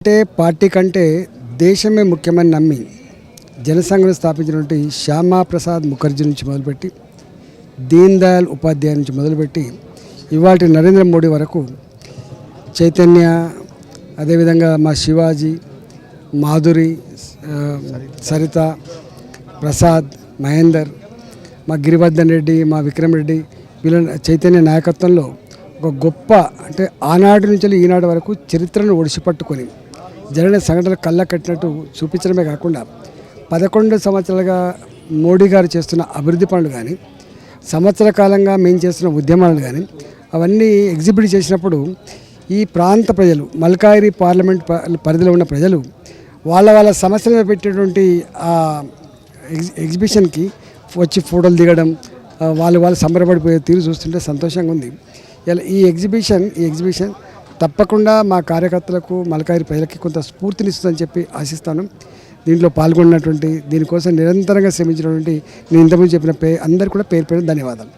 అంటే పార్టీ కంటే దేశమే ముఖ్యమని నమ్మి జనసంఘను స్థాపించినటువంటి శ్యామాప్రసాద్ ముఖర్జీ నుంచి మొదలుపెట్టి దీన్ దయాల్ ఉపాధ్యాయ నుంచి మొదలుపెట్టి ఇవాటి నరేంద్ర మోడీ వరకు చైతన్య అదేవిధంగా మా శివాజీ మాధురి సరిత ప్రసాద్ మహేందర్ మా గిరివర్ధన్ రెడ్డి మా విక్రమ్ రెడ్డి వీళ్ళ చైతన్య నాయకత్వంలో ఒక గొప్ప అంటే ఆనాటి నుంచి ఈనాటి వరకు చరిత్రను ఒడిసిపట్టుకొని జరిగిన సంఘటనలు కళ్ళ కట్టినట్టు చూపించడమే కాకుండా పదకొండు సంవత్సరాలుగా మోడీ గారు చేస్తున్న అభివృద్ధి పనులు కానీ సంవత్సర కాలంగా మేము చేస్తున్న ఉద్యమాలు కానీ అవన్నీ ఎగ్జిబిట్ చేసినప్పుడు ఈ ప్రాంత ప్రజలు మల్కాయిరి పార్లమెంట్ ప- పరిధిలో ఉన్న ప్రజలు వాళ్ళ వాళ్ళ సమస్యల పెట్టినటువంటి పెట్టేటువంటి ఆ ఎగ్జిబిషన్కి వచ్చి ఫోటోలు దిగడం వాళ్ళు వాళ్ళు సంబరపడిపోయే తీరు చూస్తుంటే సంతోషంగా ఉంది. ఇలా ఈ ఎగ్జిబిషన్ ఈ ఎగ్జిబిషన్ తప్పకుండా మా కార్యకర్తలకు మలకారి ప్రజలకి కొంత స్ఫూర్తినిస్తుందని చెప్పి ఆశిస్తాను. దీంట్లో పాల్గొన్నటువంటి దీనికోసం నిరంతరంగా శ్రమించినటువంటి నేను ఇంతకుముందు చెప్పిన పే అందరికీ కూడా పేరు పేరు ధన్యవాదాలు.